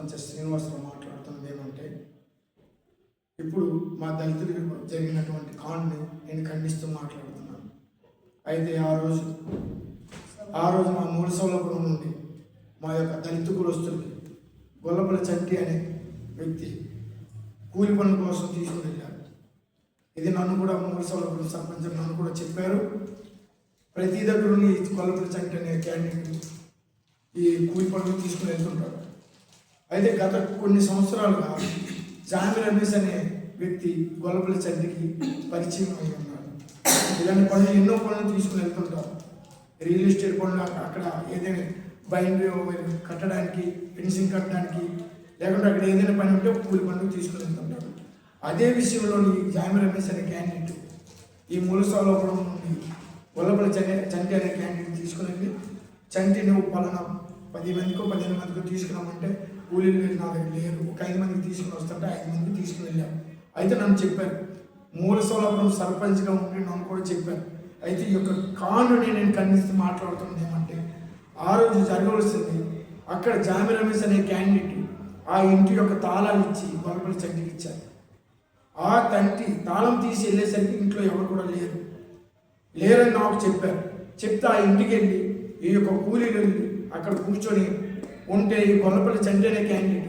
సర్పంచ్ శ్రీనివాసరావు మాట్లాడుతున్నది ఏమంటే ఇప్పుడు మా దళితులకు జరిగినటువంటి కాండ్ని నేను ఖండిస్తూ మాట్లాడుతున్నాను. అయితే ఆ రోజు ఆ రోజు మా మూడు సౌలభ్యం నుండి మా యొక్క దళిత కులస్తులకి గొల్లపల చంటి అనే వ్యక్తి కూలి పనుల కోసం తీసుకుని వెళ్ళారు. ఇది నన్ను కూడా మూడు సౌలభ్యం సర్పంచ్ నన్ను కూడా చెప్పారు. ప్రతి దగ్గర ఈ గొల్లపల చంటి అనే క్యాండిడేట్ ఈ కూలి పనులు తీసుకుని వెళ్తుంటారు. అయితే గత కొన్ని సంవత్సరాలుగా జామి రమేష్ అనే వ్యక్తి గొల్లపల్లి చంటికి పరిచయం అయి ఉన్నాడు. ఇలాంటి పనులు ఎన్నో పనులు తీసుకుని వెళ్తుంటారు రియల్ ఎస్టేట్ పనులు అక్కడ ఏదైనా బైండ్ కట్టడానికి ఫెన్సింగ్ కట్టడానికి లేకుంటే అక్కడ ఏదైనా పని ఉంటే కూలి పనులు తీసుకుని వెళ్తుంటారు అదే విషయంలో ఈ జామి రమేష్ అనే క్యాండిడేట్ ఈ మూలసాలోపడం నుండి గొల్లపల్లి చంటి చంటి అనే క్యాండిడేట్ తీసుకుని వెళ్ళి చంటి నువ్వు పలానా పది మందికో పదిహేను మందికో తీసుకురామంటే కూలీలు మీరు నా దగ్గర లేరు. ఒక ఐదు మందికి తీసుకుని వస్తుంటే ఐదు మందికి తీసుకుని వెళ్ళాం అయితే నన్ను చెప్పారు మూల సౌలభ్యం సర్పంచ్గా ఉండి నన్ను కూడా చెప్పారు. అయితే ఈ యొక్క కాండుని నేను ఖండిస్తూ మాట్లాడుతున్నది ఏమంటే ఆ రోజు జరగవలసింది అక్కడ జామి రమేష్ అనే క్యాండిడేట్ ఆ ఇంటి యొక్క తాళాలు ఇచ్చి గొల్లపల్లి చంటికి ఇచ్చారు ఆ తంటి తాళం తీసి వెళ్ళేసరికి ఇంట్లో ఎవరు కూడా లేరు. లేరని నాకు చెప్పారు. చెప్తే ఆ ఇంటికి వెళ్ళి ఈ యొక్క కూలీలు వెళ్ళి అక్కడ కూర్చొని ఉంటే ఈ గొల్లపల్లి చంటేనే క్యాండిడేట్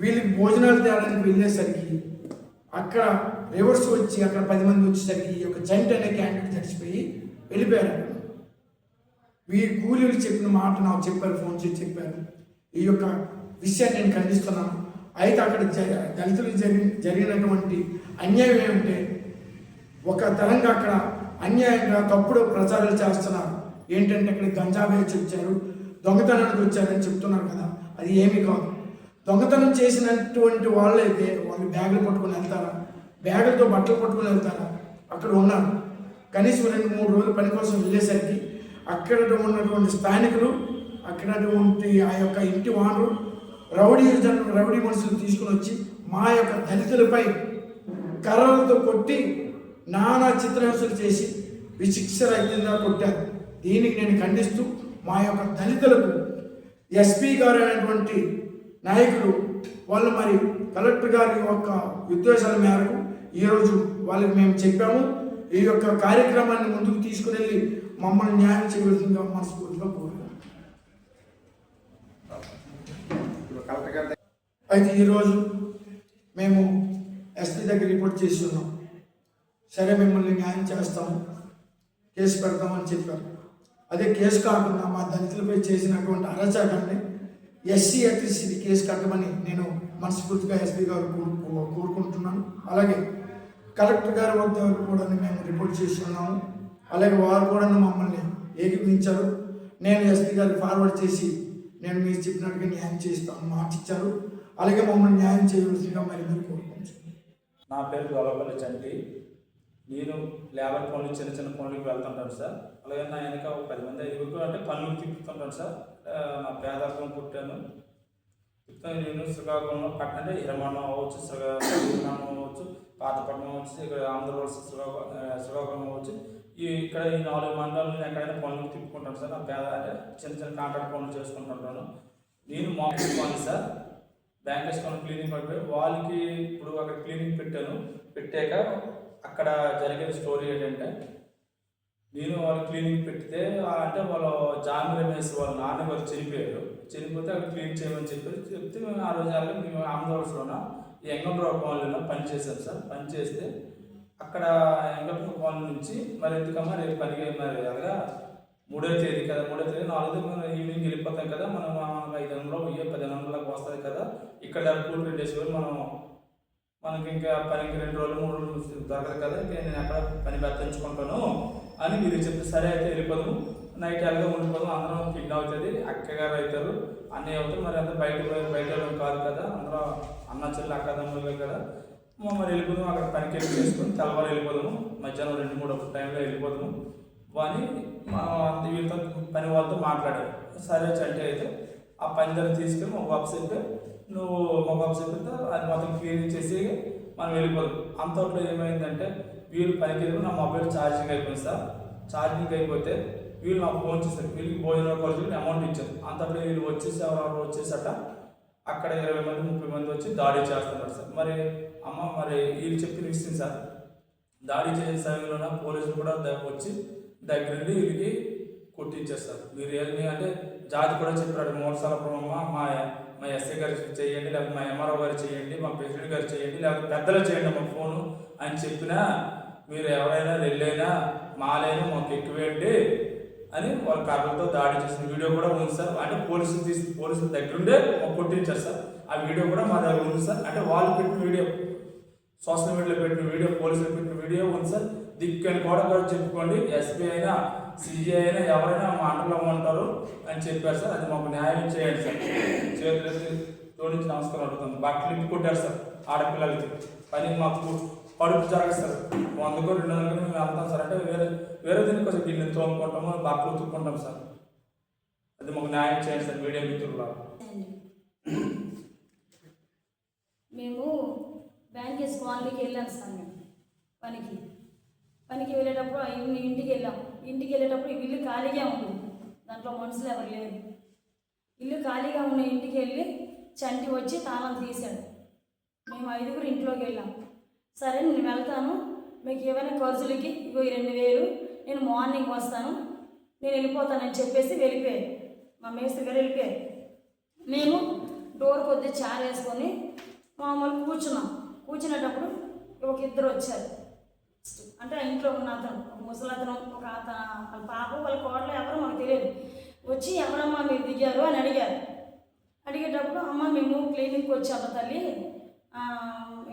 వీళ్ళకి భోజనాలు తేడానికి వెళ్ళేసరికి అక్కడ రివర్స్ వచ్చి అక్కడ పది మంది వచ్చేసరికి ఈ యొక్క జంట అనే క్యాండిడేట్ చచ్చిపోయి వెళ్ళిపోయారు. అక్కడ కూలీలు చెప్పిన మాట నాకు చెప్పారు ఫోన్ చేసి చెప్పారు. ఈ యొక్క విషయాన్ని నేను ఖండిస్తున్నాను. అయితే అక్కడ దళితులు దళితులకు జరిగి జరిగినటువంటి అన్యాయం ఏమంటే ఒక తరంగా అక్కడ అన్యాయంగా తప్పుడు ప్రచారాలు చేస్తున్నారు. ఏంటంటే అక్కడ గంజా వేచి వచ్చారు. దొంగతనానికి వచ్చారని చెప్తున్నారు కదా అది ఏమీ కాదు. దొంగతనం చేసినటువంటి వాళ్ళైతే వాళ్ళు బ్యాగులు పట్టుకుని వెళ్తారా? బ్యాగులతో బట్టలు పట్టుకొని వెళ్తారా? అక్కడ ఉన్నారు. కనీసం రెండు మూడు రోజుల పని కోసం వెళ్ళేసరికి అక్కడ ఉన్నటువంటి స్థానికులు అక్కడటువంటి ఆ యొక్క ఇంటి వానరు రౌడీ రౌడీ మనుషులు తీసుకుని వచ్చి మా యొక్క దళితులపై కర్రలతో కొట్టి నానా చిత్రహింసలు చేసి విశిక్షరహితంగా కొట్టారు. దీనికి నేను ఖండిస్తూ మా యొక్క దళితులకు ఎస్పీ గారు అనేటువంటి నాయకులు వాళ్ళు మరి కలెక్టర్ గారి యొక్క ఉద్దేశాల మేరకు ఈరోజు వాళ్ళకి మేము చెప్పాము. ఈ యొక్క కార్యక్రమాన్ని ముందుకు తీసుకుని వెళ్ళి మమ్మల్ని న్యాయం చేయవలసిందిగా మనస్ఫూర్తిగా కోరుతున్నాం అయితే ఈరోజు మేము ఎస్పీ దగ్గర రిపోర్ట్ చేసి ఉన్నాం. సరే మిమ్మల్ని న్యాయం చేస్తాము. కేసు పెడతామని చెప్పారు. అదే కేసు కాకుండా మా దళితులపై చేసినటువంటి అరాచకాన్ని ఎస్సీ ఎలక్ట్రిసిటీ కేసు కట్టమని నేను మనస్ఫూర్తిగా ఎస్పీ గారు కోరు- కోరుకుంటున్నాను. అలాగే కలెక్టర్ గారి వద్ద కూడా మేము రిపోర్ట్ చేస్తున్నాము. అలాగే వారు కూడా మమ్మల్ని ఏకీపించారు నేను ఎస్పీ గారికి ఫార్వర్డ్ చేసి నేను మీరు చెప్పినట్టుగా న్యాయం చేస్తాను మార్చిచ్చారు అలాగే మమ్మల్ని న్యాయం చేయవలసిందిగా మరి మీరు కోరుకుంటున్నాను నా పేరు గొల్లపల్లి చంటి. నేను లేబర్ పనులు చిన్న చిన్న పనులకు వెళ్తుంటాను సార్. అలాగే నా వెనక ఒక పది మంది ఐదుగురు అంటే పనులు తిప్పుతుంటాను సార్. నా పేదత్వం పుట్టాను. నేను శ్రీకాకుళంలో పట్టణ అంటే ఇరమణం అవ్వచ్చు శ్రీకాకుళం అవ్వచ్చు పాతపట్నం అవ్వచ్చు ఇక్కడ ఆంధ్రప్రదేశ్ శ్రీకాకుళం శ్రీకాకుళం అవ్వచ్చు. ఈ ఇక్కడ ఈ నాలుగు మండలాలు ఎక్కడైనా పనులు తిప్పుకుంటాను సార్. నా పేద అంటే చిన్న చిన్న కాంట్రాక్ట్ పనులు చేసుకుంటుంటాను. నేను market sir. Bank account cleaning పడిపోయి వాళ్ళకి ఇప్పుడు అక్కడ క్లీనింగ్ పెట్టాను. పెట్టాక అక్కడ జరిగే స్టోరీ ఏంటంటే నేను వాళ్ళు క్లీనింగ్ పెడితే అంటే వాళ్ళు జాన్ రమేష్ వాళ్ళ నాన్నగారు చనిపోయారు. చనిపోతే అక్కడ క్లీన్ చేయమని చెప్పి చెప్తే మేము ఆ రోజు అలాగే మేము ఆంధ్రప్రదేశ్లోన ఈ ఎంగండ్రావు కాలనీలో పనిచేశాం సార్. పనిచేస్తే అక్కడ ఎంగండ్రావు కాలనీ నుంచి మరి ఎందుకమ్మా రేపు పనికి మరి అలాగా మూడో తేదీ కదా మూడో తేదీ నాలుగో మనం ఈవినింగ్ వెళ్ళిపోతాం కదా మనం ఐదు వందలు వెయ్యి పది వందలకు వస్తుంది కదా ఇక్కడ కూల్ రెండు వేసి మనం మనకి ఇంకా పనికి రెండు రోజులు మూడు రోజులు దొరకదు కదా ఇంకా నేను ఎక్కడ పని బతించుకుంటాను అని మీరు చెప్తే సరే అయితే వెళ్ళిపోదాము. నైట్ అలాగే ఉండిపోదాం అందరం ఫిట్ అవుతుంది అక్కగారు అవుతారు అన్నయ్య అవుతారు మరి అంతా బయట బయట కాదు కదా అందరూ అన్న చెల్లి అక్కదమ్ములు కదా. మరి వెళ్ళిపోదాం అక్కడ పనికి వెళ్ళి చేసుకుని తెల్లవారు వెళ్ళిపోదాము. మధ్యాహ్నం రెండు మూడు టైంలో వెళ్ళిపోదాము. అని మా వీళ్ళతో పని వాళ్ళతో మాట్లాడారు. సరే చంటి అయితే ఆ పని దగ్గర తీసుకెళ్ళి మా బాబు చెప్పి నువ్వు మా బాబు చెప్పితే అది మొత్తం క్లియర్ చేసి మనం వెళ్ళిపోదాం. అంతట్లో ఏమైందంటే వీళ్ళు పనికి వెళ్ళి నా మొబైల్ ఛార్జింగ్ అయిపోయింది సార్. ఛార్జింగ్ అయిపోతే వీళ్ళు నాకు ఫోన్ చేశారు. వీళ్ళకి భోజనం ఖర్చు అమౌంట్ ఇచ్చారు. అంతట్లో వీళ్ళు వచ్చేసి ఎవరెవరు వచ్చేసట అక్కడ ఇరవై మంది ముప్పై మంది వచ్చి దాడి చేస్తున్నారు సార్. మరి అమ్మ మరి వీళ్ళు చెప్పిన విషయం సార్. దాడి చేసే సమయంలో పోలీసులు కూడా వచ్చి వచ్చి దగ్గరుండి వీళ్ళకి కొట్టించేస్తారు మీరు ఏమి అంటే జాతి కూడా చెప్పారు. మూడు అమ్మ మా మా ఎస్ఐ గారు చేయండి లేకపోతే మా ఎంఆర్ఓ గారు చేయండి మా ప్రెసిడెంట్ గారు చేయండి లేకపోతే పెద్దలు చేయండి మా ఫోను అని చెప్పినా మీరు ఎవరైనా వెళ్ళైనా మాలైనా మాకు ఎక్కువేయండి అని వాళ్ళ కర్రలతో దాడి చేసిన వీడియో కూడా ఉంది సార్. అంటే పోలీసులు తీసి పోలీసుల దగ్గరుండే మాకు కొట్టించారు సార్. ఆ వీడియో కూడా మా దగ్గర ఉంది సార్. అంటే వాళ్ళు పెట్టిన వీడియో సోషల్ మీడియాలో పెట్టిన వీడియో పోలీసులు పెట్టిన వీడియో ఉంది సార్. దిక్కు కూడా కూడా చెప్పుకోండి. ఎస్పీ సిజిఐ అయినా ఎవరైనా మా అమ్మంటారు ఉంటారు అని చెప్పారు సార్. అది మాకు న్యాయం చేయండి సార్. చేతులెత్తి జోడించి నమస్కారం అడుగుతుంది బట్టలు ఇప్పి కొట్టారు సార్ ఆడపిల్లలకి. పని మాకు పడుపు జరగదు సార్. వందకు రెండు వందలకి మేము వెళ్తాం సార్. అంటే వేరే వేరే దీనికి కొంచెం గిన్నె తోముకుంటాము బట్టలు ఉతుక్కుంటాం సార్. అది మాకు న్యాయం చేయండి సార్ మీడియా మిత్రులు మేము బ్యాంక్ కాలనీకి వెళ్ళాం సార్ మేము. పనికి. పనికి వెళ్ళేటప్పుడు ఇంటికి వెళ్ళాం. ఇంటికి వెళ్ళేటప్పుడు ఇల్లు ఖాళీగా ఉంది. దాంట్లో మనుషులు ఎవరు లేరు. ఇల్లు ఖాళీగా ఉన్న ఇంటికి వెళ్ళి చంటి వచ్చి తాళం తీశాడు. మేము ఐదుగురు ఇంట్లోకి వెళ్ళాం. సరే నేను వెళ్తాను. మీకు ఏమైనా ఖర్చులకి ఇగో ఈ రెండు వేలు నేను మార్నింగ్ వస్తాను. నేను వెళ్ళిపోతానని చెప్పేసి వెళ్ళిపోయాను మా మేస్త్రి గారు వెళ్ళిపోయారు. మేము డోర్ కొద్దిగా చార్ వేసుకొని మామూలు కూర్చున్నాం. కూర్చునేటప్పుడు ఒక ఇద్దరు వచ్చారు. అంటే ఇంట్లో ఉన్న అతను ఒక ముసలతను ఒక అతను వాళ్ళ పాప వాళ్ళ కోడలు ఎవరో మాకు తెలియదు. వచ్చి ఎవరమ్మా మీరు దిగారు? అని అడిగారు. అడిగేటప్పుడు అమ్మ మేము క్లినిక్కి వచ్చాము తల్లి.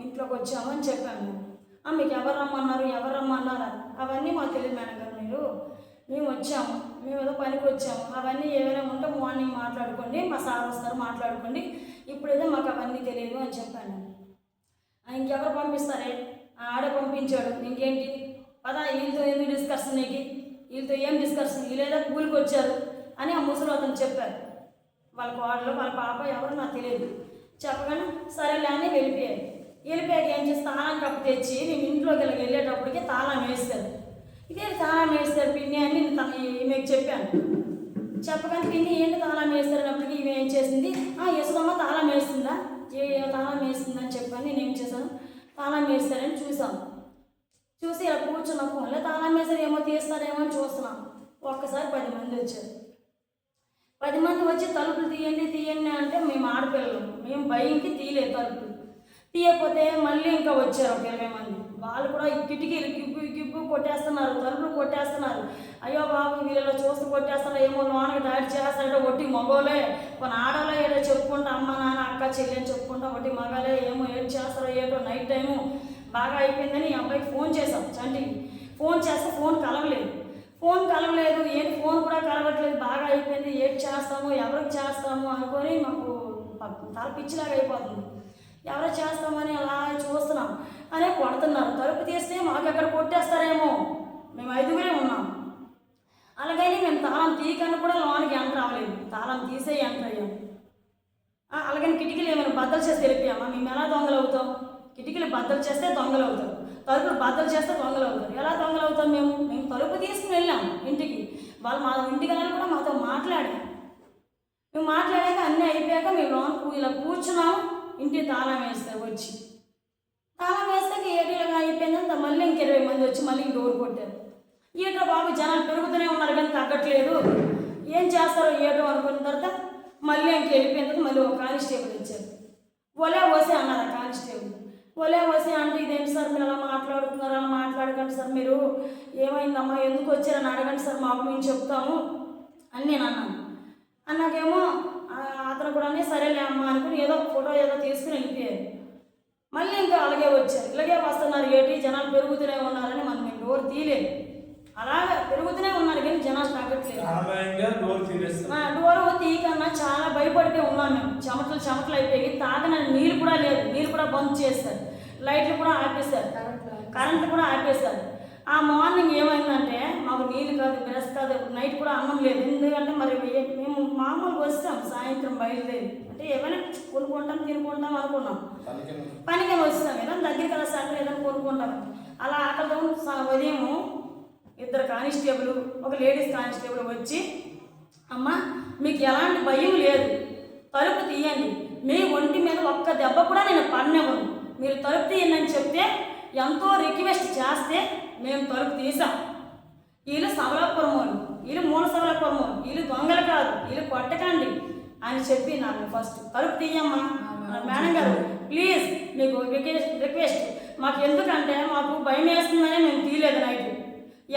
ఇంట్లోకి వచ్చాము అని చెప్పాను మీకు ఎవరు రమ్మన్నారు ఎవరు రమ్మన్నారు అవన్నీ మాకు తెలియదు మేడం గారు మీరు. మేము వచ్చాము. మేము ఏదో పనికి వచ్చాము. అవన్నీ ఏమైనా ఉంటే మార్నింగ్ మాట్లాడుకోండి మా సార్ వస్తారు మాట్లాడుకోండి. ఇప్పుడైతే మాకు అవన్నీ తెలియదు అని చెప్పాను. ఇంకెవరు పంపిస్తారే? ఆడ పంపించాడు. ఇంకేంటి? పదా వీళ్ళతో ఎందుకు డిస్కషన్ నీకు వీళ్ళతో ఏం డిస్కషన్ వీళ్ళేదో కూలికి వచ్చారు అని ఆ ముసలి అతను చెప్పారు వాళ్ళ కోడలు వాళ్ళ పాప ఎవరు నాకు తెలియదు. చెప్పగానే సరేలే అని వెళ్ళిపోయారు వెళ్ళిపోయాక ఏం చేసి తాళం కప్పు తెచ్చి నేను ఇంట్లోకి వెళ్ళేటప్పటికి తాళం వేస్తారు ఇదే తాళం వేస్తారు పిన్ని అని నేను తన ఈమెకు చెప్పాను. చెప్పగానే పిన్ని ఏంటి తాళం వేస్తారన్నప్పటికీ ఈమె ఏం చేసింది? ఆ యశోదమ్మ తాళం వేస్తుందా ఏ ఏ తాళం వేస్తుందని చెప్పని నేను ఏం చేశాను? తాళం వేస్తారని చూసాం చూసి ఇలా కూర్చున్న ఫోన్లో తాళం వేసారు ఏమో తీస్తారేమో అని చూస్తున్నాం ఒక్కసారి పది మంది వచ్చారు. పది మంది వచ్చి తలుపులు తీయండి తీయండి అంటే మేము ఆడపిల్లలు. మేము భయంకి తీయలేదు తలుపులు. తీయకపోతే మళ్ళీ ఇంకా వచ్చారు ఒక ఇరవై మంది. వాళ్ళు కూడా కిటికీలు గిబ్బు గిబ్బు కొట్టేస్తున్నారు తలుపులు కొట్టేస్తున్నారు. అయ్యో బాబు వీళ్ళలో చూస్తూ కొట్టేస్తారు ఏమో లోనకి దాడి చేస్తాడో ఒట్టి మగోలే. కొన్ని ఆడలే ఏదో చెప్పుకుంటా అమ్మ నాన్న అక్క చెల్లి అని చెప్పుకుంటా ఒట్టి మగలే ఏమో ఏం చేస్తారో ఏటో నైట్ టైము బాగా అయిపోయిందని అబ్బాయికి ఫోన్ చేశాం చంటికి ఫోన్ చేస్తే ఫోన్ కలవలేదు. ఫోన్ కలవలేదు ఏం ఫోన్ కూడా కలవట్లేదు. బాగా అయిపోయింది ఏం చేస్తాము ఎవరికి చేస్తాము అనుకొని మాకు తల పిచ్చిలాగా అయిపోతుంది. ఎవరు చేస్తామని అలా చూస్తున్నాం. అనే కొడుతున్నారు. తలుపు తీస్తే మాకు ఎక్కడ కొట్టేస్తారేమో. మేము ఐదుగురే ఉన్నాం. అలాగని మేము తాళం తీయకని కూడా లోనికి ఎంటర్ అవ్వలేదు. తాళం తీసే ఎంటర్ అయ్యాం. అలాగని కిటికీలు ఏమైనా బద్దలు చేసి తెలిపామా మేము ఎలా దొంగలు అవుతాం? కిటికీలు బద్దలు చేస్తే దొంగలు అవుతాం. తలుపులు బద్దలు చేస్తే దొంగలు అవుతారు ఎలా దొంగలు అవుతాం మేము? మేము తలుపు తీసుకుని వెళ్ళాం ఇంటికి. వాళ్ళు మా ఇంటికి వెళ్ళాలి కూడా మాతో మాట్లాడారు. మేము మాట్లాడాక అన్నీ అయిపోయాక మేము లోన్ కూ- ఇలా కూర్చున్నాం. ఇంటి తాళం వేస్తే వచ్చి. తాళం వేస్తాక ఏడేళ్ళగా అయిపోయిందంత మళ్ళీ ఇంక ఇరవై మంది వచ్చి మళ్ళీ డోర్ కొట్టారు. ఏటో బాబు జనాలు పెరుగుతూనే ఉన్నారు కానీ తగ్గట్లేదు. ఏం చేస్తారో ఏటో అనుకున్న తర్వాత మళ్ళీ ఇంక వెళ్ళిపోయినందుకు మళ్ళీ ఒక కానిస్టేబుల్ వచ్చారు ఒలే వసే అన్నారు ఆ కానిస్టేబుల్. ఒలే వసే అంటే ఇదేంటి సార్ మీరు అలా మాట్లాడుతున్నారు అలా మాట్లాడకండి సార్ మీరు. ఏమైందమ్మా ఎందుకు వచ్చారని అడగండి సార్ మాకు మేము చెప్తాము అని నేను అన్నాను. అన్నాకేమో అతను కూడా సరేలే అమ్మా అనుకుని ఏదో ఫోటో ఏదో తీసుకుని వెళ్ళిపోయారు. అలాగే వచ్చారు. ఇలాగే వస్తున్నారు. ఏటి? జనాలు పెరుగుతూనే ఉన్నారని మనం డోర్ తీయలేదు. అలాగే పెరుగుతూనే ఉన్నారు కానీ జనాలు తగ్గట్లేదు. డోర్ తీయకన్నా చాలా భయపడిపోయి ఉన్నాం మేము. చెమటలు చెమటలు అయిపోయి తాగిన నీళ్ళు కూడా లేదు. నీళ్ళు కూడా బంద్ చేస్తారు. లైట్లు కూడా ఆపేశారు కరెంట్ కూడా ఆపేశారు ఆ మార్నింగ్ ఏమైందంటే మాకు నీళ్ళు కాదు కాదు నైట్ కూడా అన్నం లేదు. ఎందుకంటే మరి మేము మామూలుగా వస్తాం సాయంత్రం బయలుదేరి. అంటే ఏమైనా కొనుక్కుంటాం తినుకుంటాం అనుకున్నాం. పనికి వస్తాం ఏదైనా దగ్గర కదా సార్ ఏదైనా కొనుక్కుంటాం. అలా ఆకలితో ఉదయం ఇద్దరు కానిస్టేబుల్ ఒక లేడీస్ కానిస్టేబుల్ వచ్చి అమ్మ మీకు ఎలాంటి భయం లేదు. తలుపు తీయండి. మీ ఒంటి మీద ఒక్క దెబ్బ కూడా నేను పడినవ్వను. మీరు తలుపు తీయండి చెప్తే ఎంతో రిక్వెస్ట్ చేస్తే మేము తలుపు తీసాం వీళ్ళు సవలాపురం వాళ్ళు వీళ్ళు మూల సవలాపురం వాళ్ళు వీళ్ళు దొంగలు కాదు వీళ్ళు కొట్టకండి అని చెప్పి నాకు ఫస్ట్ తలుపు తీయమ్మా. మేడం గారు ప్లీజ్ మీకు రిక్వెస్ట్ రిక్వెస్ట్ మాకు ఎందుకంటే మాకు భయం వేస్తుందని మేము తీయలేదు నైట్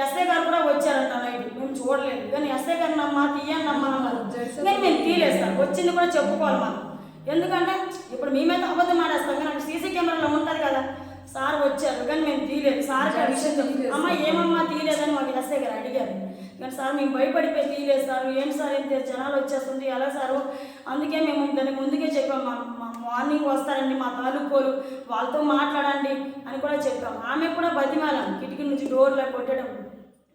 ఎస్ఐ గారు కూడా వచ్చారంట నైట్ మేము చూడలేదు. కానీ ఎస్ఐ గారిని అమ్మా తీయండి అమ్మా అన్నారు. కానీ మేము తీయలేదు సార్. వచ్చింది కూడా చెప్పుకోవాలి మనం. ఎందుకంటే ఇప్పుడు మేమైతే అబద్ధం ఆడేస్తాం. కానీ సీసీ కెమెరాలో ఉంటుంది కదా. సార్ వచ్చారు కానీ మేము తీయలేదు. సార్ విషయం అమ్మ ఏమమ్మా తీయలేదని మాకు ఎస్ఐ గారు అడిగారు. కానీ సార్ మేము భయపడిపోయి తీయలేదు సార్. ఏంటి సార్ ఇంత జనాలు వచ్చేస్తుంది ఎలా సారు? అందుకే మేము దానికి ముందుకే చెప్పాం మా మా మార్నింగ్ వస్తారండి మా తాలూకోలు. వాళ్ళతో మాట్లాడండి అని కూడా చెప్పాం. ఆమె కూడా బతిమాలాం కిటికీ నుంచి డోర్లో కొట్టేటప్పుడు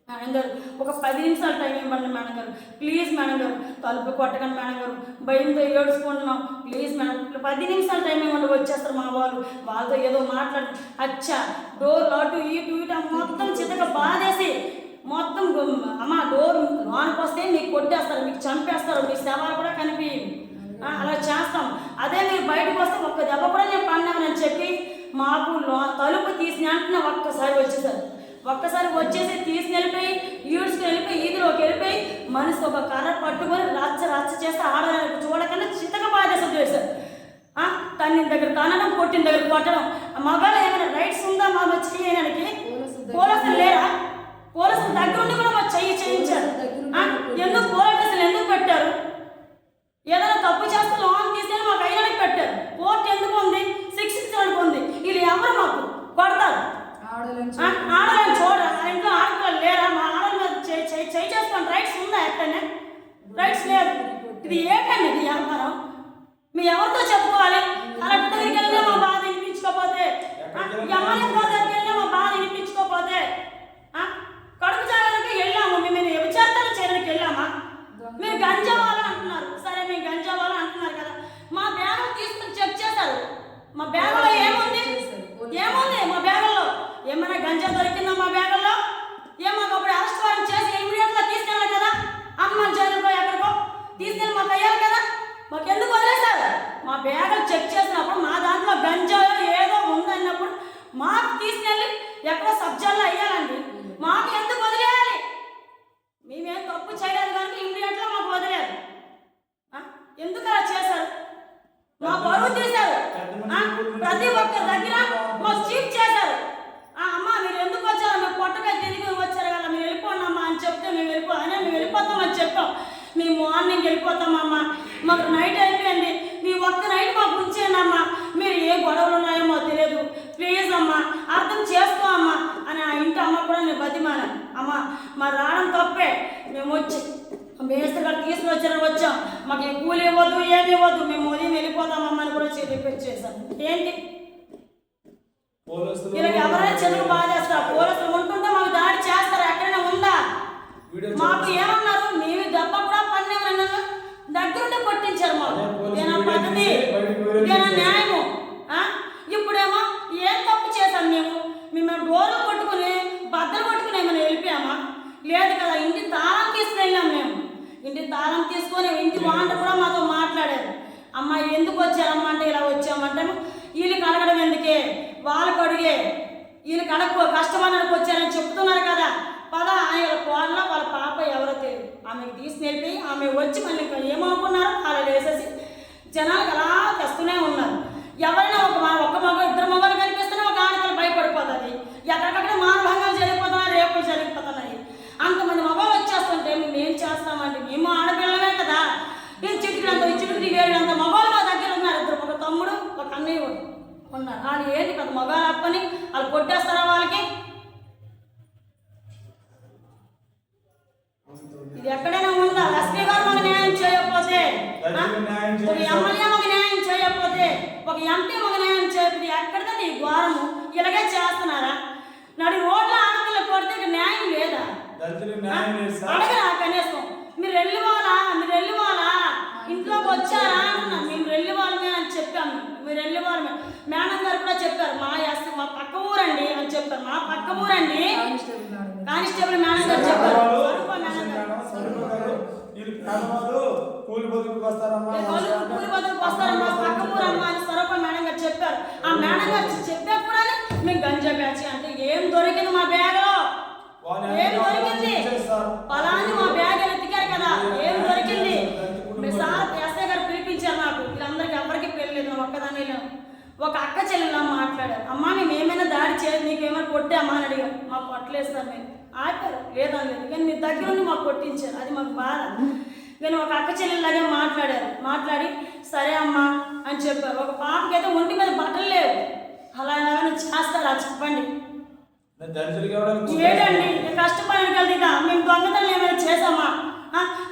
మేడం గారు ఒక పది నిమిషాలు టైం ఇవ్వండి మేడం గారు. ప్లీజ్ మేడం గారు తలుపు కొట్టకండి మేడం గారు. భయంతో ఏడుచుకుంటున్నాం ప్లీజ్ మేడం పది నిమిషాలు టైం ఇవ్వండి వచ్చేస్తారు మా వాళ్ళు. వాళ్ళతో ఏదో మాట్లాడు అచ్చా డోర్ అటు ఇటు ఇటు మొత్తం చితక బాధేసి మొత్తం అమ్మా అమ్మ డోర్ లోనికి వస్తే మీకు కొట్టేస్తారు మీకు చంపేస్తారు మీ శవాలు కూడా కనిపి అలా చేస్తాం. అదే మీరు బయటకు వస్తే ఒక్క దెబ్బ కూడా నేను పన్నామని చెప్పి మాకు తలుపు తీసిన అంటున్నా ఒక్కసారి వచ్చేసారు. ఒక్కసారి వచ్చేసి తీసుకుని వెళ్ళిపోయి ఈడ్చుకుని వెళ్ళిపోయి ఈదిలోకి వెళ్ళిపోయి మనిషి ఒక కర్ర పట్టుకొని రచ్చ రచ్చ చేస్తే ఆడడానికి చూడకుండా చిత్తగా బాధేసం చేశారు ఆ, తన్నిన దగ్గర తనడం కొట్టిన దగ్గర కొట్టడం. మగాళ్ళు ఏమైనా రైట్స్ ఉందా మా చేయడానికి పోలీసులు లేరా? పోలీసులు దగ్గర ఉండి కూడా మా చెయ్యి చేయించారు. ఎందుకు పోలీస్ స్టేషన్ ఎందుకు పెట్టారు? ఏదైనా తప్పు చేస్తే లోన్ తీసుకెళ్ళి మాకు అయ్యడానికి పెట్టారు. కోర్టు ఎందుకు ఉంది? శిక్షించడానికి ఉంది. వీళ్ళు ఎవరు మాకు? కొడతారు. ఆ, ఆడవాళ్ళని చూడరా ఇంట్లో ఆడపిల్లలు లేరా? మా ఆడవాళ్ళ మీద చేయి చేసుకోండి రైట్స్ ఉందా ఎక్కడనే? రైట్స్ లేదు. ఇది ఏంటండి ఇది వ్యాపారం? మీ ఎవరితో చెప్పుకోవాలి? కలెక్టర్ దగ్గరికి వెళ్ళినా మా బాధ వినిపించుకోకపోతే ఎమ్మెల్యే దగ్గరికి వెళ్ళినా మా బాధ వినిపించుకోకపోతే ఆ, కడుపు జాగ్రత్తకి వెళ్ళాము. మేము మేము వ్యభిచారితలు చేయడానికి వెళ్ళామా? మీరు గంజావాలా అంటున్నారు. సరే మీరు గంజావాలా అంటున్నారు కదా. మా బ్యాగులు తీసుకుని చెక్ చేశారు. మా బ్యాగులో ఏముంది? ఏముంది మా బ్యాగుల్లో ఏమైనా గంజా దొరికిందా మా బ్యాగులో? ఏమో అప్పుడు అరెస్ట్ వారెంట్ చేసి ఇమీడియట్గా తీసుకెళ్ళాలి కదా? అమ్మ జైలుకో ఎక్కడికో? తీసుకెళ్ళి మాకు అయ్యాలి కదా? మాకు ఎందుకు వదిలేశారు? మా బ్యాగులు చెక్ చేసినప్పుడు మా దాంట్లో గంజా ఏదో ఉందన్నప్పుడు మాకు తీసుకెళ్ళి ఎక్కడో సబ్జెక్ట్లో అయ్యాలండి మాకు ఎందుకు వదిలేయాలి? మేమేం తప్పు చేయలేదు కనుక ఇమీడియట్గా మాకు వదిలేదు ఎందుకు అలా చేశారు? మాకు ప్రతి ఒక్క దగ్గర మా చీప్ చేశారు. ఆ అమ్మ మీరు ఎందుకు వచ్చారు? మేము పొట్టగా తిరిగి వచ్చారు కదా మేము వెళ్ళిపోండి అమ్మా అని చెప్తే మేము వెళ్ళిపో అనే మేము వెళ్ళిపోతామని చెప్పాం. మేము మార్నింగ్ వెళ్ళిపోతామమ్మా మాకు నైట్ అయిపోయింది. మీ ఒక్క నైట్ మాకు ఉంచేయండి మీరు ఏ గొడవలు ఉన్నాయో మాకు తెలియదు. ప్లీజ్ అమ్మా అర్థం చేసుకో అమ్మా అని ఆ ఇంటి అమ్మ కూడా నేను బతిమాను అమ్మ మా రావడం తప్పే. మేము వచ్చి మేస్త్రి గారు తీసుకుని వచ్చారని వచ్చాం. మాకు కూలి ఇవ్వద్దు ఏమి ఇవ్వద్దు మేము ఉదయం వెళ్ళిపోతామమ్మా అని కూడా రిక్వెస్ట్ చేశాం ఏంటి? వీళ్ళకి ఎవరైనా చెరుకు బాధేస్తారు పోలీసులు ఉంటుంటే మాకు దాడి చేస్తారు. ఎక్కడైనా ఉందా? మాకు ఏమన్నారు? మేము దెబ్బ కూడా పన్నెమన్నా దగ్గరుండి కొట్టించారు మాకు. ఇదేనా పద్ధతి ఇదేనా. న్యాయము? ఇప్పుడేమో ఏం తప్పు చేశాం మేము? మేము డోర్లు కొట్టుకుని బద్దలు కొట్టుకుని ఏమైనా వెళ్ళిపోయామా? లేదు కదా ఇంటి తాళం తీసుకుని వెళ్ళాం మేము. ఇంటి తాళం తీసుకొని ఇంటి వాంట కూడా మాతో మాట్లాడారు. అమ్మ ఎందుకు వచ్చారమ్మా అంటే ఇలా వచ్చామంటే వీళ్ళకి అడగడం ఎందుకే? వాళ్ళకు అడిగే. వీళ్ళకి అడగ కష్టమని వచ్చారని చెప్తున్నారు కదా. పద ఆయన కోళ్ళ వాళ్ళ పాప ఎవరో తెలియదు. ఆమెకు తీసుకెళ్ళి ఆమె వచ్చి మళ్ళీ ఏమనుకున్నారో అలా వేసేసి జనాలు అలా తెస్తూనే ఉన్నారు. ఎవరైనా ఒక మా- ఒక మగ ఇద్దరు మగవాళ్ళు కనిపిస్తేనే ఒక ఆడపిల్ల భయపడిపోతుంది. ఎక్కడికక్కడ మానభంగాలు జరిగిపోతున్నాయి రేపులు జరిగిపోతున్నాయి. అంతమంది మగవాళ్ళు వచ్చేస్తుంటే మేము ఏం చేస్తామంటే మేము ఆడపిల్లలమే కదా. ఈ చిటికినంత చిటికి వేడినంత మగవాళ్ళు మా దగ్గర ఉన్నారు. ఇద్దరు ఒక తమ్ముడు ఒక అన్నయ్య ఉన్నారు. వాళ్ళు ఏంటి పెద్ద మగవాళ్ళు అప్పని వాళ్ళు కొట్టేస్తారా వాళ్ళకి? ఇది ఎక్కడైనా ఉందా? ఎస్పీ గారు మాకు న్యాయం చేయకపోతే? ఒక ఎమ్మెల్యే మాకు న్యాయం చేయకపోతే ఒక ఎంపీ మాకు న్యాయం చేయకపోతే ఎక్కడిదండి ఈ ఘోరము? ఇలాగే చేస్తున్నారా? నడి రోడ్ల ఆడపిల్ల కొడితే న్యాయం లేదా? అడగరా కనీసం? మీరు వెళ్ళిపోవాలా? మీరు వెళ్ళిపోవాలా? ఇంట్లోకి వచ్చారా అంటున్నా. మేము వెళ్ళిపోవాలమే అని చెప్పాము. మీరు వెళ్ళిపోవాలమే. మేడం గారు కూడా చెప్పారు మా యాస్ మా పక్క ఊరండి అని చెప్పారు. మా పక్క ఊరండి. కానిస్టేబుల్ మేడం గారు చెప్పారు. కూలి బతుకు వస్తారమ్మా. పక్క ఊరమ్మా అని స్వరూప చెప్పారు. ఆ మేడం గారు చెప్పా కూడా మేము గంజా బ్యాచ్ అంటే ఏం దొరికింది మా బ్యాగ్లో? పలాని మా బ్యాగ్ ఎత్తికారు కదా. ఏం దొరికింది? సార్ ఎస్ఐ గారు పిలిపించారు నాకు. వీళ్ళందరికి ఎవరికి పెళ్ళలేదు ఒక్కదాన్ని ఒక అక్క చెల్లెలా మాట్లాడారు. అమ్మా మేము ఏమైనా దాడి చేయాలి నీకేమైనా ఏమైనా కొట్టామా అని అడిగారు. మాకు కొట్టలేదు సార్ మేము ఆపారు. లేదనలేదు కానీ మీ దగ్గర ఉండి మాకు కొట్టించారు. అది మాకు బాధ. నేను ఒక అక్క చెల్లెలాగే మాట్లాడారు. మాట్లాడి సరే అమ్మా అని చెప్పారు. ఒక పాపకి అయితే ఒంటి మీద బట్టలు లేవు. అలా ఎలా చేస్తారా? చెప్పండి. ఏడండి? నేను కష్టపడి కలిగిదా మేము దొంగతనం ఏమైనా చేసామా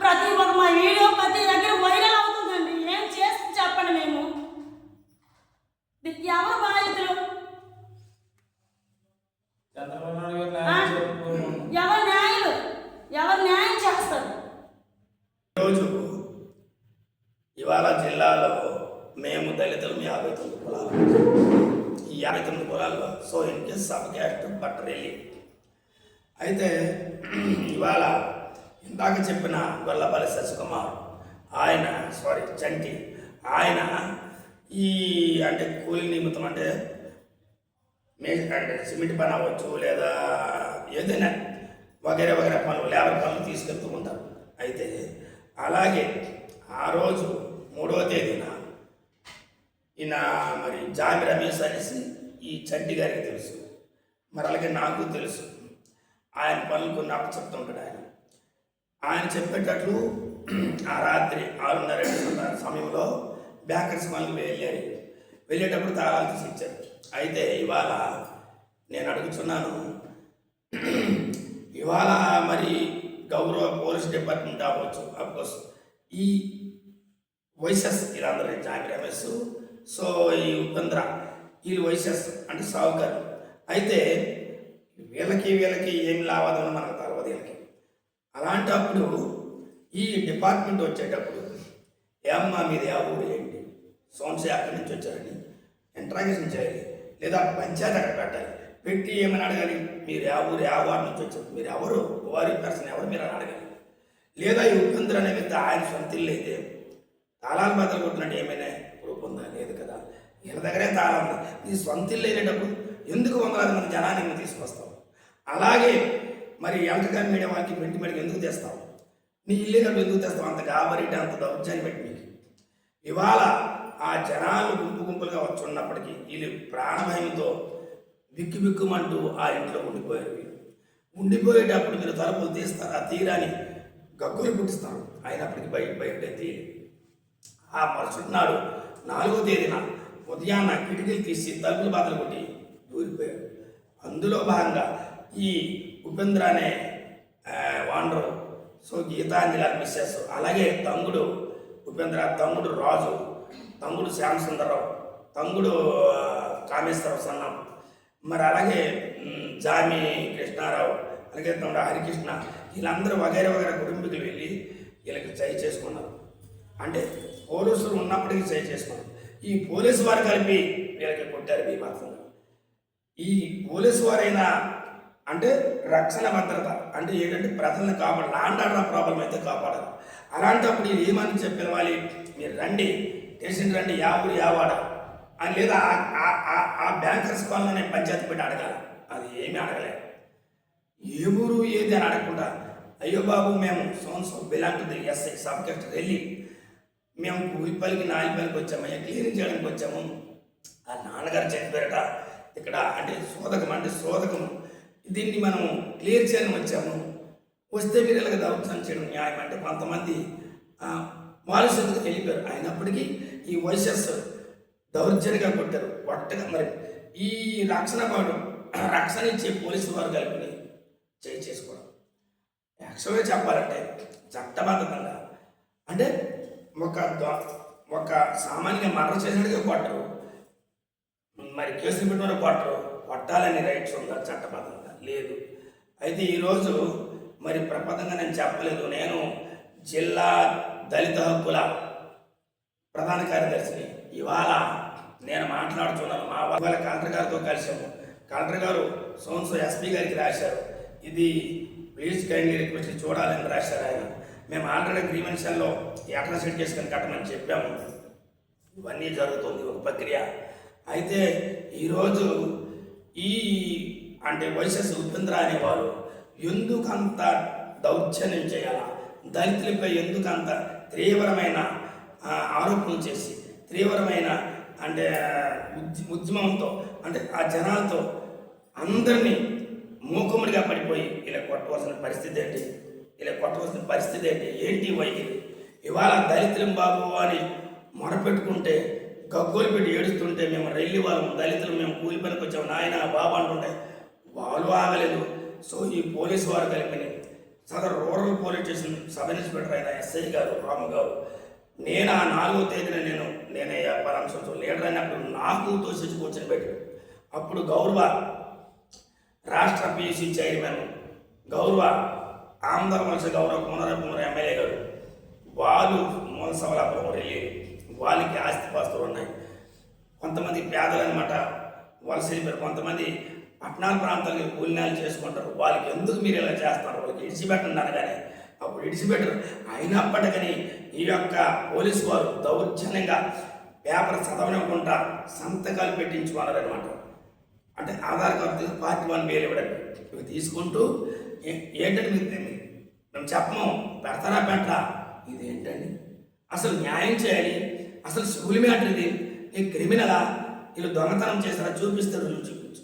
ప్రతి ఒక్క మా వీడియో ప్రతి దగ్గర వైరల్ అవుతుందండి. ఏం చేసి చెప్పండి మేము? ఎవరు బాధితులు. ఎవరు న్యాయులు? ఎవరు న్యాయం చేస్తారు? ఈరోజు ఇవాళ జిల్లాలో మేము దళితులు యాభై తొమ్మిది కులాలు. యాభై తొమ్మిది కులాల్లో so in case sub caste బట్టరెల్లి అయితే ఇవాళ ఇందాక చెప్పిన గొల్లపల్లి శశికుమార్ ఆయన సారీ చంటి ఆయన ఈ అంటే కూలి నిమిత్తం అంటే మే అంటే సిమెంట్ పని అవ్వచ్చు లేదా ఏదైనా వగేరే వగేరే పనులు లేబర్ పనులు తీసుకెళ్తూ ఉంటారు. అయితే అలాగే ఆ రోజు మూడవ తేదీన ఈయన మరి జామి రమేష్ అనేసి ఈ చంటి గారికి తెలుసు. మరి అలాగే నాకు తెలుసు. ఆయన పనులు కొన్ని అప్పచెప్తుంటాడు ఆయన. ఆయన చెప్పేటట్లు ఆ రాత్రి ఆరున్నర సమయంలో బ్యాకర్స్ పనులు వెళ్ళారు. వెళ్ళేటప్పుడు తాళాలు తీసి ఇచ్చారు. అయితే ఇవాళ నేను అడుగుతున్నాను ఇవాళ మరి గౌరవ పోలీస్ డిపార్ట్మెంట్ అవ్వచ్చు అఫ్కోర్స్ ఈ వైసెస్ వీళ్ళందరూ జామి రమేష్ సో ఈ ఉపేంద్ర వీళ్ళు వైసెస్ అంటే సావుకారు అయితే వీళ్ళకి వీళ్ళకి ఏం లావాదేమో మనకు తర్వాత వీళ్ళకి. అలాంటప్పుడు ఈ డిపార్ట్మెంట్ వచ్చేటప్పుడు ఏమ్మా మీది ఆ ఊరు ఏంటి? సోమశే అక్కడి నుంచి వచ్చారని ఇంట్రాగేషన్ చేయాలి. లేదా పంచాయతీ అక్కడ పెట్టాలి. పెట్టి ఏమని అడగాలి? మీరు ఆ ఊరు ఆ వారి నుంచి వచ్చారు. మీరు ఎవరు? వారి పర్సన్ ఎవరు? మీరు అని అడగాలి. లేదా ఈ ఉపేంద్ర అనే వ్యక్తి ఆయన సొంత ఇల్లు అయితే తాళాలు బద్దలు కొట్టినట్టు ఏమైనా వీళ్ళ దగ్గరే తాళం నీ సొంత ఇల్లు అయినప్పుడు ఎందుకు వందలాది మంది జనాన్ని నువ్వు తీసుకొస్తావు? అలాగే మరి ఎంతగా మీడియం వాళ్ళకి పెట్టి మీడికి ఎందుకు తెస్తావు? నీ ఇల్లు అయినప్పుడు ఎందుకు తెస్తావు? అంత గాబరిటి అంత దౌర్జాన్ని పెట్టి మీకు ఇవాళ ఆ జనాలు గుంపు గుంపులుగా వచ్చి ఉన్నప్పటికీ వీళ్ళు ప్రాణభయంతో బిక్కు బిక్కుమంటూ ఆ ఇంట్లో ఉండిపోయారు వీళ్ళు. ఉండిపోయేటప్పుడు మీరు తలుపులు తీస్తారు? ఆ తీరాన్ని గగ్గులు పుట్టిస్తారు. అయినప్పటికీ బయట బయట తీయలేదు. ఆ మరుసటి నాడు నాలుగో తేదీన. ఉదయాన్న కిటికీలు తీసి తలుపులు బాధలు కొట్టి దూరిపోయాడు అందులో భాగంగా ఈ ఉపేంద్ర అనే వాండరు సో గీతాంజలి మిస్సెస్ అలాగే తమ్ముడు ఉపేంద్ర తమ్ముడు రాజు తమ్ముడు శ్యామ్ సుందరరావు తమ్ముడు కామేశ్వరరావు సన్నం. మరి అలాగే జామి కృష్ణారావు అలాగే తమ్ముడు హరికృష్ణ వీళ్ళందరూ వగైరా వగైరా కుటుంబీకులు వెళ్ళి వీళ్ళకి చై చేసుకున్నారు. అంటే పోలీసులు ఉన్నప్పటికీ చై చేసుకున్నారు. ఈ పోలీసు వారు కలిపి వీళ్ళకి కొట్టారు బీభత్సంగా ఈ పోలీసు వారైనా అంటే రక్షణ భద్రత అంటే ఏంటంటే ప్రజలను కాపాడాలి లాండ్ ఆర్డర్ ప్రాబ్లం అయితే కాపాడాలి అలాంటప్పుడు ఇది ఏమని చెప్పిన మీరు రండి స్టేషన్ రండి యా ఊరు అని లేదా ఆ- ఆ- ఆ- బ్యాంకర్స్ కాలనీ పంచాయతీ పెట్టి అడగాలి. అది ఏమీ అడగలేదు ఏ ఊరు ఏది అని అడగకుండా అయ్యో బాబు మేము సోన్సో belong to the SI sub collector వెళ్ళి మేము కూలిపల్లికి నాయపల్లికి వచ్చామయ్యా క్లీనింగ్ చేయడానికి వచ్చాము. ఆ నాన్నగారు చెప్పారట ఇక్కడ అంటే శోధకం అంటే శోధకం. దీన్ని మనం క్లియర్ చేయని వచ్చాము. వస్తే మీరు ఇలాగ దౌర్జన్యం చేయడం న్యాయం అంటే కొంతమంది వారసులకు వెళ్ళిపోయారు. అయినప్పటికీ ఈ వైసెస్ దౌర్జన్యంగా కొట్టారు. కొట్టగా మరి ఈ రక్షణ వాడు రక్షణ ఇచ్చే పోలీసు వారు కలిపి చేయి చేసుకోవడం. యాక్చువల్గా చెప్పాలంటే చట్టబద్ధంగా. అంటే ఒక ఒక సామాన్య మర్డర్ చేసినట్టుగా కొట్టరు. మరి కేసులు పెట్టిన కొట్టరు. కొట్టాలని రైట్స్ ఉందా చట్టబద్ధంగా లేదు. అయితే ఈరోజు మరి ప్రపంచంగా నేను చెప్పలేదు. నేను జిల్లా దళిత హక్కుల ప్రధాన కార్యదర్శిని. ఇవాళ నేను మాట్లాడుతున్నాను. మా వాళ్ళ కలెక్టర్ గారితో కలిసాము కలెక్టర్ గారు సోన్సో ఎస్పీ గారికి రాశారు. ఇది ప్లీజ్ కైండ్లీ రిక్వెస్ట్ చూడాలని రాశారు ఆయన. మేము ఆల్రెడీ గ్రీవెన్షన్లో ఎక్కడ సెట్ చేసుకొని కట్టమని చెప్పాము. ఇవన్నీ జరుగుతుంది ఒక ప్రక్రియ. అయితే ఈరోజు ఈ అంటే వైసెస్ ఉపేంద్ర అనేవారు ఎందుకంత దౌర్జన్యం చేయాలా? దళితులపై ఎందుకంత తీవ్రమైన ఆరోపణలు చేసి తీవ్రమైన అంటే ఉద్యమంతో అంటే ఆ జనాలతో అందరినీ మూకుమ్మడిగా పడిపోయి ఇలా కొట్టవలసిన పరిస్థితి ఏంటి? ఇలా కొట్టవలసిన పరిస్థితి ఏంటి? ఏంటి వైఖరి? ఇవాళ దళితులం బాబు అని మొరపెట్టుకుంటే గగ్గోలు పెట్టి ఏడుస్తుంటే మేము రెల్లి వాళ్ళం దళితులు మేము కూలి పనికి వచ్చాము నాయన బాబు అంటుంటే వాళ్ళు ఆగలేదు. సో ఈ పోలీసు వారు కలిపిని. సదరు rural police station sub inspector అయిన ఎస్ఐ గారు రాము గారు నేను ఆ నాలుగో తేదీన నేను నేనే పరామర్శించు లీడర్ అయినప్పుడు నాకు తోసి కూర్చొని పెట్టాడు అప్పుడు గౌరవ రాష్ట్ర పియూసీ చైర్మన్ గౌరవ ఆంధ్ర మనిషి గౌరవ కుమరకుమార్ ఎమ్మెల్యే గారు వాళ్ళు మూల సవలాపురం వెళ్ళి వాళ్ళకి ఆస్తిపాస్తులు ఉన్నాయి. కొంతమంది పేదలు అనమాట వలస వెళ్ళిపోయారు కొంతమంది పట్టణాల ప్రాంతాలకి కూలినాలు చేసుకుంటారు. వాళ్ళకి ఎందుకు మీరు ఇలా చేస్తారు వాళ్ళకి ఇడిచిపెట్టండి అనగానే అప్పుడు ఇడిచిపెట్టరు అయినప్పటికీ ఈ యొక్క పోలీసు వారు దౌర్జన్యంగా పేపర్ చదవనివ్వకుండా సంతకాలు పెట్టించుకున్నారనమాట అంటే ఆధార్ కార్డు పార్టీ వన్ వేలు ఇవ్వడం ఇవి తీసుకుంటూ ఏ- ఏంటంటే మీకు మేము చెప్పము. పెడతారా పెట్టరా? ఇది ఏంటండి అసలు న్యాయం చేయాలి? అసలు స్కూల్ మ్యాటర్ ఇది? ఈ క్రిమినలా? వీళ్ళు దొంగతనం చేస్తారా చూపిస్తారు చూపించు.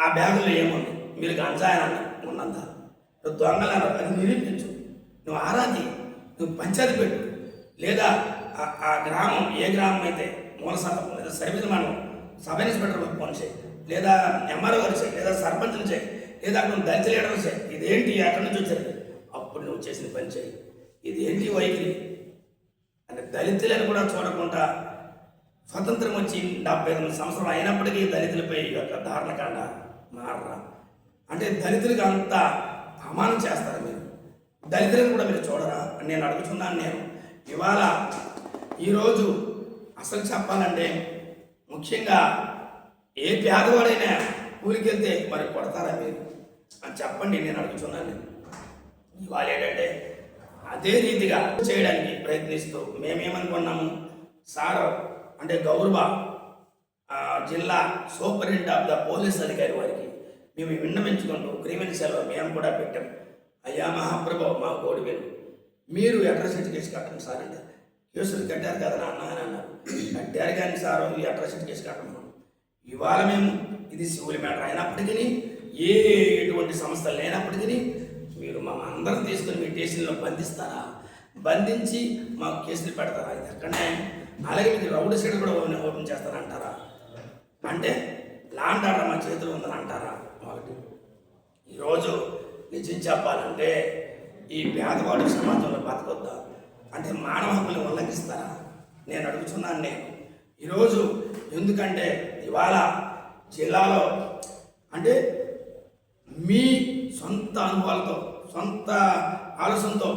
ఆ బ్యాగులో ఏముంది? మీరు గంజాయన ఉన్నంత. నువ్వు దొంగలను అది నిరూపించు. నువ్వు ఆరాధి నువ్వు పంచాయతీ పెట్టు. లేదా ఆ- ఆ గ్రామం ఏ గ్రామం అయితే మూల సంఘం లేదా సర్వీస్ మనం సబ్ ఇన్స్పెక్టర్ ఫోన్ చేయి. లేదా ఎంఆర్ఓ గారు చేయి. లేదా సర్పంచ్ని చేయి. లేదా అక్కడ దంచలేయడం లీడర్ చేయి ఇదేంటి ఎక్కడి నుంచి వచ్చారు? అప్పుడు నువ్వు చేసిన పని చేయి ఇదేంటి వైఖరి? అంటే దళితులను కూడా చూడకుండా స్వతంత్రం వచ్చి డెబ్బై ఎనిమిది సంవత్సరాలు అయినప్పటికీ దళితులపై ఈ యొక్క దారుణకాండ మారరా. అంటే దళితులకు అంత అవమానం చేస్తారు మీరు. దళితులను కూడా మీరు చూడరా? అని నేను అడుగుతున్నాను నేను. ఇవాళ ఈరోజు అసలు చెప్పాలంటే ముఖ్యంగా ఏ పేదవాడైనా ఊరికి వెళ్తే మరి కొడతారా మీరు? అని చెప్పండి నేను అడుగుతున్నాను. ఇవాళ ఏంటంటే అదే రీతిగా చేయడానికి ప్రయత్నిస్తూ మేమేమనుకున్నాము? సార్ అంటే గౌరవ జిల్లా సూపరింటెండెంట్ ఆఫ్ ద పోలీస్ అధికారి వారికి మేము విన్నవించుకుంటూ గ్రీవెన్స్ సెలవు మేము కూడా పెట్టాం. అయ్యా మహాప్రభు మా కోడి విను మీరు అట్రాసిటీ కేసు కట్టండి సార్ అంటే. కేసులు కట్టారు కదా నాన్న అని అన్నారు. కట్టారు కానీ సార్ ఈ అట్రాసిటీ కేసు కట్టమన్నాం ఇవాళ మేము ఇది సివిల్ మ్యాటర్ అయినప్పటికీ ఏ ఎటువంటి సమస్యలు లేనప్పటికీ మీరు మా అందరం తీసుకుని మీ స్టేషన్లో బంధిస్తారా? బంధించి మాకు కేసులు పెడతారా? ఇది ఎక్కడనే? అలాగే మీకు రౌడీ సైడ్ కూడా ఓపెన్ ఓపెన్ చేస్తారంటారా అంటే లాండ్ ఆర్డర్ మా చేతిలో ఉందని అంటారా ఒకటి. ఈరోజు నిజం చెప్పాలంటే ఈ పేదవాడు సమాజంలో బతకొద్దా? అంటే మానవ హక్కులు ఉల్లంఘిస్తారా? నేను అడుగుతున్నాను నేను. ఈరోజు ఎందుకంటే ఇవాళ జిల్లాలో అంటే మీ సొంత అనుభవాలతో సొంత ఆలోచనతో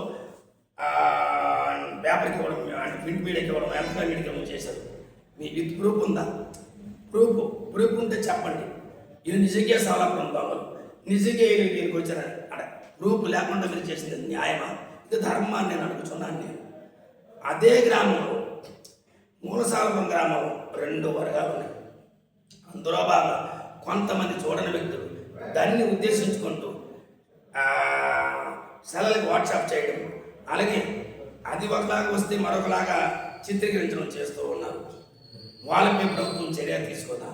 పేపర్కి ఇవ్వడం అంటే ప్రింట్ మీడియాకి ఇవ్వడం ఎలక్ట్రానిక్ మీడియాకి ఇవ్వడం చేశారు. మీ విత్ ప్రూఫ్ ఉందా? ప్రూఫ్ ప్రూఫ్ ఉంటే చెప్పండి. ఇది నిజంగా సాలాపురం దొంగలు నిజంగా దీనికి వచ్చిన అక్కడ ప్రూఫ్ లేకుండా మీరు చేసింది న్యాయమా? ఇది ధర్మాన్ని నేను అడుగుతున్నాను నేను అదే గ్రామంలో మూలసాలపురం గ్రామంలో రెండు వర్గాలు ఉన్నాయి. అందులో కొంతమంది చూడని వ్యక్తులు దాన్ని ఉద్దేశించుకుంటూ ఆ, వాట్సాప్ చేయడం. అలాగే అది ఒకలాగా వస్తే మరొకలాగా చిత్రీకరించడం చేస్తూ ఉన్నారు. వాళ్ళపై ప్రభుత్వం చర్య తీసుకుందా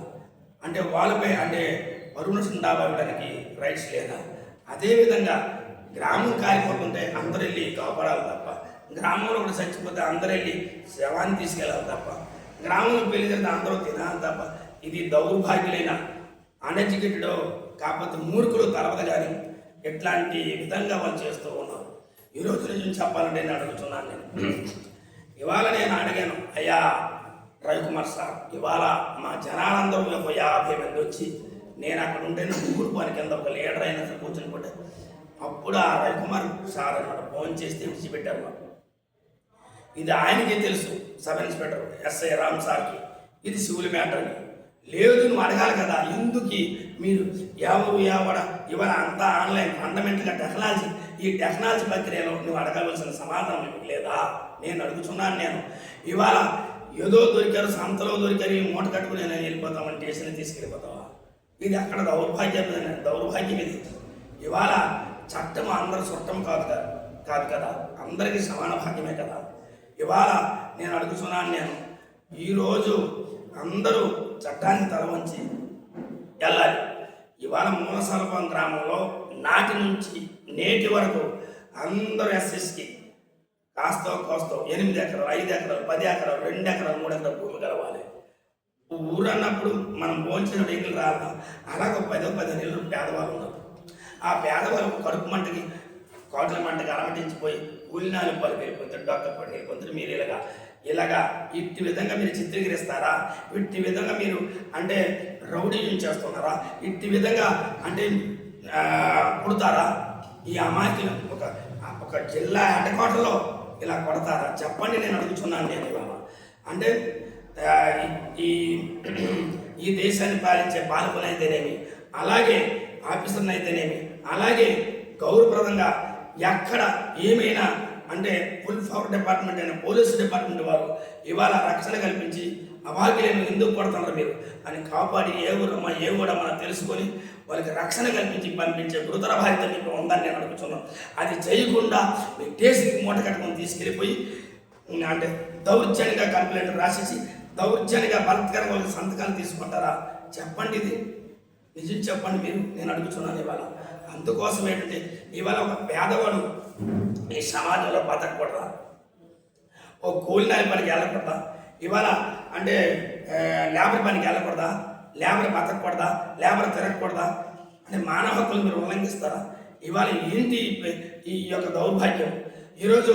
అంటే వాళ్ళపై అంటే పరుమనసం డాబా రైట్స్ లేదా అదేవిధంగా గ్రామం కాలిపోతుంటే అందరు వెళ్ళి కాపాడాలి తప్ప గ్రామంలో కూడా చచ్చిపోతే అందరు వెళ్ళి శవాన్ని తీసుకెళ్ళాలి తప్ప గ్రామంలో పెళ్ళి జరిగితే అందరూ తినాలి తప్ప ఇది దౌర్భాగ్యులైన అన్ఎడ్యుకేటెడ్ కాకపోతే మూర్ఖులు తలవదు కానీ ఇట్లాంటి విధంగా వాళ్ళు చేస్తూ ఉన్నారు. ఈ రోజు నుంచి చెప్పాలంటే నేను అడుగుతున్నాను నేను. ఇవాళ నేను అడిగాను అయ్యా రవికుమార్ సార్ ఇవాళ మా జనాలందరూ ఒక యాభై మంది వచ్చి నేను అక్కడ ఉండే ముగ్గురు పని కింద ఒక లీడర్ అయిన సరే కూర్చొని పడ్డా అప్పుడు ఆ రవికుమార్ సార్ అనమాట ఫోన్ చేస్తే విడిచిపెట్టారు మాకు. ఇది ఆయనకే తెలుసు సబ్ ఇన్స్పెక్టర్ ఎస్ఐ రామ్ సార్కి. ఇది సివిల్ మ్యాటర్ అని లేదు నువ్వు అడగాలి కదా. ఎందుకు మీరు ఎవరు ఎవడ ఇవాళ అంతా ఆన్లైన్ ఫండమెంటల్గా టెక్నాలజీ ఈ టెక్నాలజీ ప్రక్రియలో నువ్వు అడగవలసిన సమాధానం మీకు లేదా? నేను అడుగుతున్నాను నేను. ఇవాళ ఏదో దొరికారు సంతలో దొరికారు ఈ మూట కట్టుకుని నేను వెళ్ళిపోతామని స్టేషన్ తీసుకెళ్ళిపోతావా? ఇది అక్కడ దౌర్భాగ్యం దౌర్భాగ్యం ఇది. ఇవాళ చట్టం అందరూ చుట్టం కాదు కదా కాదు కదా. అందరికీ సమాన భాగ్యమే కదా. ఇవాళ నేను అడుగుతున్నాను నేను. ఈరోజు అందరూ చట్టానికి తల వంచి వెళ్ళాలి. ఇవాళ మూలసల్పం గ్రామంలో నాటి నుంచి నేటి వరకు అందరూ ఎస్ఎస్కి కాస్తో కోస్తో ఎనిమిది ఎకరాలు ఐదు ఎకరాలు పది ఎకరాలు రెండు ఎకరాలు మూడు ఎకరాలు భూమి కలవాలి ఊరు అన్నప్పుడు మనం పోల్చిన నీళ్ళు రాదా అలాగ పదో పది నెలలు పేదవాళ్ళు ఉన్నారు. ఆ పేదవాళ్ళు కడుపు మంటకి కోట్ల మంటకి అలమటించిపోయి కూలినాలు పలు వెళ్ళిపోతారు డొక్క పడి వెళ్ళిపోతారు మీరు ఇలాగా ఇలాగా ఇట్టి విధంగా మీరు చిత్రీకరిస్తారా? ఇట్టి విధంగా మీరు అంటే రౌడీజం చేస్తున్నారా? ఇట్టి విధంగా అంటే కొడతారా? ఈ అమాయకులు ఒక ఒక జిల్లా అటకోటలో ఇలా కొడతారా? చెప్పండి నేను అడుగుతున్నాను నేను ఇవాళ. అంటే ఈ ఈ దేశాన్ని పాలించే పాలకులు అయితేనేమి అలాగే ఆఫీసర్లు అయితేనేమి అలాగే గౌరవప్రదంగా ఎక్కడ ఏమైనా అంటే ఫుల్ పవర్ డిపార్ట్మెంట్ అయిన పోలీసు డిపార్ట్మెంట్ వారు ఇవాళ రక్షణ కల్పించి అభాగ్యులను ఎందుకు కొడుతున్నారు మీరు? అని కాపాడి ఏ ఊరమ్మ ఏ కూడా మనం తెలుసుకొని వాళ్ళకి రక్షణ కల్పించి పంపించే గురుతర బాధ్యత మీకు ఉందని నేను అడుగుతున్నాను. అది చేయకుండా మీ టేస్ట్కి మూట కట్టుకొని తీసుకెళ్ళిపోయి అంటే దౌర్జన్యంగా కంప్లైంట్ రాసేసి దౌర్జన్యంగా బలత్కరంగా వాళ్ళకి సంతకాలు తీసుకుంటారా? చెప్పండి ఇది. నిజం చెప్పండి మీరు. నేను అడుగుతున్నాను ఇవాళ. అందుకోసం ఏంటంటే ఇవాళ ఒక పేదవాడు ఈ సమాజంలో బతకూడదా ఓ కూలినాలి పనికి వెళ్ళకూడదా? ఇవాళ అంటే లేబర్ పనికి వెళ్ళకూడదా? లేబర్ బతకూడదా లేబర్ తిరగకూడదా? అంటే మానవ హక్కులు మీరు ఉల్లంఘిస్తారా? ఇవాళ ఏంటి ఈ యొక్క దౌర్భాగ్యం? ఈరోజు